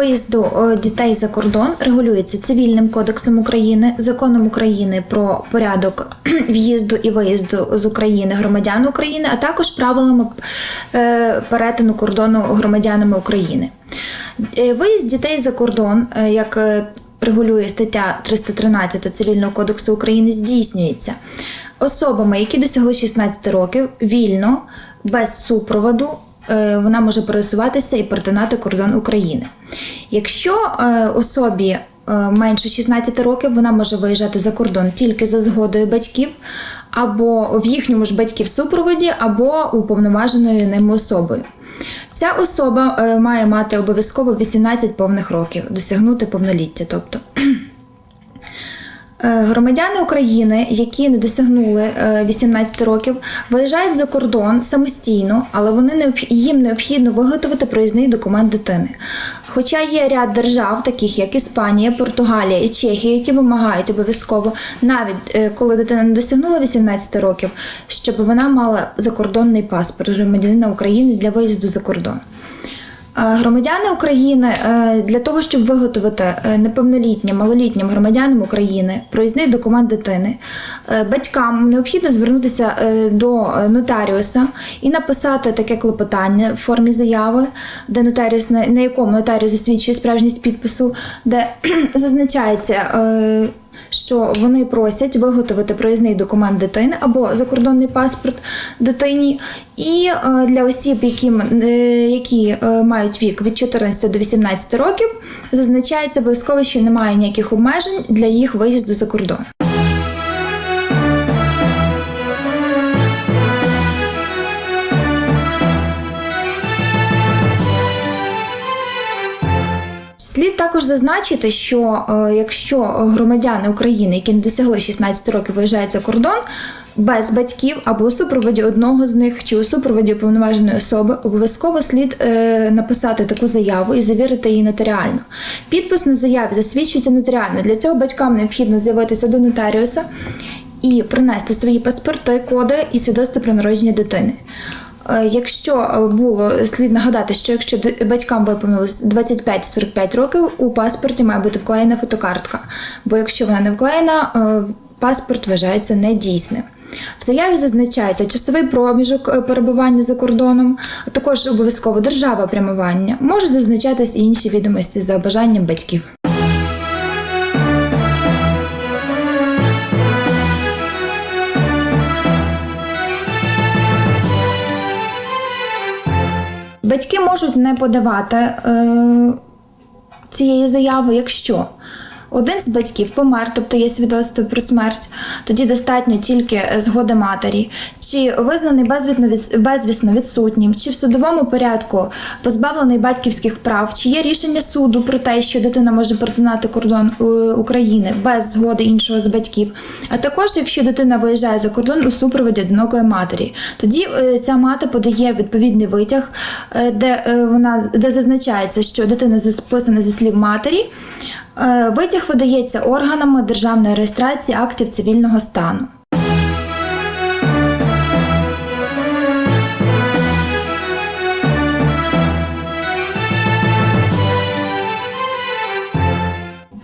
виїзду е, дітей за кордон регулюється цивільним кодексом України, законом України про порядок в'їзду і виїзду з України громадян України, а також правилами е, перетину кордону громадянами України. Е, Виїзд дітей за кордон, як регулює стаття 313 Цивільного кодексу України, здійснюється особами, які досягли 16 років, вільно, без супроводу. Е, Вона може пересуватися і перетинати кордон України. Якщо е, особі е, менше 16 років, вона може виїжджати за кордон тільки за згодою батьків, або в їхньому ж батьків супроводі, або уповноваженою ними особою. Ця особа має мати обов'язково 18 повних років, досягнути повноліття. Тобто Громадяни України, які не досягнули е, 18 років, виїжджають за кордон самостійно, але вони необх- їм необхідно виготовити проїзний документ дитини. Хоча є ряд держав, таких як Іспанія, Португалія і Чехія, які вимагають обов'язково, навіть е, коли дитина не досягнула 18 років, щоб вона мала закордонний паспорт громадянина України для виїзду за кордон. Е, Громадяни України е, для того, щоб виготовити е, неповнолітнім, малолітнім громадянам України проїзний документ дитини, батькам необхідно звернутися до нотаріуса і написати таке клопотання в формі заяви, де нотаріус на якому нотаріус засвідчує справжність підпису, де зазначається. Е, що вони просять виготовити проїзний документ дитини або закордонний паспорт дитині, і е, для осіб, які, які е, мають вік від 14 до 18 років, зазначається обов'язково, що немає ніяких обмежень для їх виїзду за кордон. Також зазначити, що е, якщо громадяни України, які не досягли 16 років, виїжджають за кордон без батьків або у супроводі одного з них чи у супроводі уповноваженої особи, обов'язково слід е, написати таку заяву і завірити її нотаріально. Підпис на заяві засвідчується нотаріально. Для цього батькам необхідно з'явитися до нотаріуса і принести свої паспорти, коди і свідоцтво про народження дитини. Е, Якщо е, було слід нагадати, що якщо батькам виповнилось 25-45 років, у паспорті має бути вклеєна фотокартка. Бо якщо вона не вклеєна, е, паспорт вважається недійсним. В заяві зазначається часовий проміжок перебування за кордоном, а також обов'язково держава прямування. Можуть зазначатись і інші відомості за бажанням батьків. Батьки можуть не подавати е, цієї заяви, якщо один з батьків помер, тобто є свідоцтво про смерть, тоді достатньо тільки згоди матері, чи визнаний безвісно, від- безвісно відсутнім, чи в судовому порядку позбавлений батьківських прав, чи є рішення суду про те, що дитина може перетинати кордон е, України без згоди іншого з батьків. А також, якщо дитина виїжджає за кордон у супроводі одинокої матері, тоді е, ця мати подає відповідний витяг, е, де е, вона де зазначається, що дитина записана зі слів матері. Е, Витяг видається органами державної реєстрації актів цивільного стану.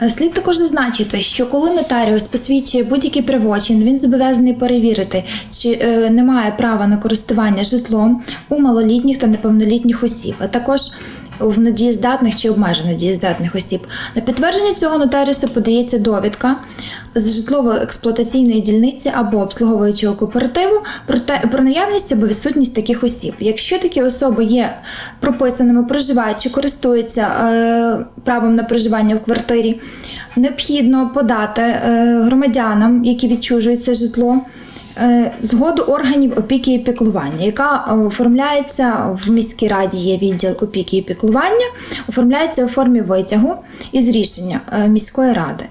Е, Слід також зазначити, що коли нотаріус посвідчує будь-який правочин, він зобов'язаний перевірити, чи е, немає права на користування житлом у малолітніх та неповнолітніх осіб, а також в недієздатних чи обмежено дієздатних осіб. На підтвердження цього нотаріусу подається довідка з житлово-експлуатаційної дільниці або обслуговуючого кооперативу про, те, про наявність або відсутність таких осіб. Якщо такі особи є прописаними, проживають чи користуються е, правом на проживання в квартирі, необхідно подати е, громадянам, які відчужують це житло. Е, Згоду органів опіки і піклування, яка е, оформляється в міській раді, є відділ опіки і піклування, оформляється у формі витягу із рішення е, міської ради.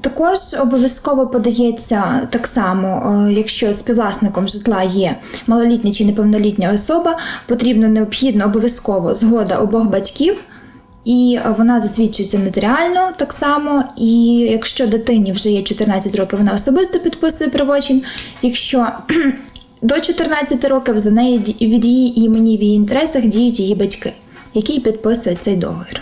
Також обов'язково подається так само, якщо співвласником житла є малолітня чи неповнолітня особа, потрібно необхідно обов'язково згода обох батьків, і вона засвідчується нотаріально так само. І якщо дитині вже є 14 років, вона особисто підписує правочин. Якщо до 14 років за неї від її імені в її інтересах діють її батьки, які підписують цей договір.